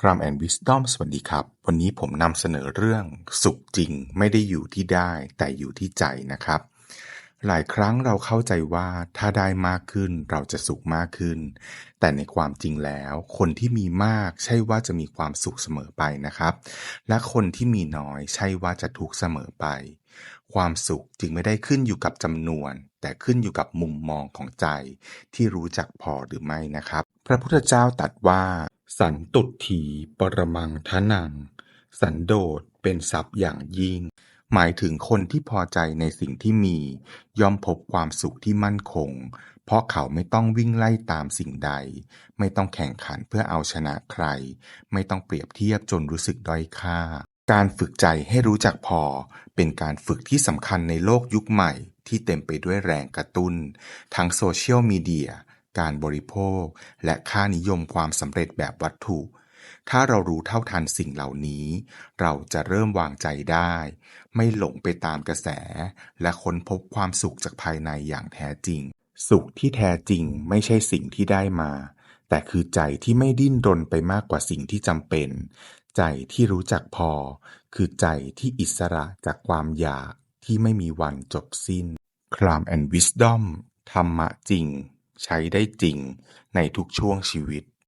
ครามแอนด์วิสตอมสวัสดีครับ วันนี้ผมนำเสนอเรื่องสุขจริงไม่ได้อยู่ที่ได้ แต่อยู่ที่ใจนะครับ หลายครั้งเราเข้าใจว่าถ้าได้มากขึ้นเราจะสุขมากขึ้น แต่ในความจริงแล้ว คนที่มีมากใช่ว่าจะมีความสุขเสมอไปนะครับ และคนที่มีน้อยใช่ว่าจะทุกข์เสมอไป ความสุขจึงไม่ได้ขึ้นอยู่กับจำนวน แต่ขึ้นอยู่กับมุมมองของใจ ที่รู้จักพอหรือไม่นะครับ พระพุทธเจ้าตรัสว่า สันตุถีปรมังทนัง สันโดษเป็นทรัพย์อย่างยิ่ง หมายถึงคนที่พอใจในสิ่งที่มี ย่อมพบความสุขที่มั่นคง เพราะเขาไม่ต้องวิ่งไล่ตามสิ่งใด ไม่ต้องแข่งขันเพื่อเอาชนะใคร ไม่ต้องเปรียบเทียบจนรู้สึกด้อยค่า การฝึกใจให้รู้จักพอ เป็นการฝึกที่สำคัญในโลกยุคใหม่ที่เต็มไปด้วยแรงกระตุ้น ทั้งโซเชียลมีเดีย การบริโภค และค่านิยมความสำเร็จแบบวัตถุ ถ้าเรารู้เท่าทันสิ่งเหล่านี้ เราจะเริ่มวางใจได้ ไม่หลงไปตามกระแส และค้นพบความสุขจากภายในอย่างแท้จริง สุขที่แท้จริงไม่ใช่สิ่งที่ได้มา แต่คือใจที่ไม่ดิ้นรนไปมากกว่าสิ่งที่จำเป็น ใจที่รู้จักพอ คือใจที่อิสระจากความอยากที่ไม่มีวันจบสิ้นครามแอนด์วิสดอมธรรมะจริง ใช้ได้จริงในทุกช่วงชีวิต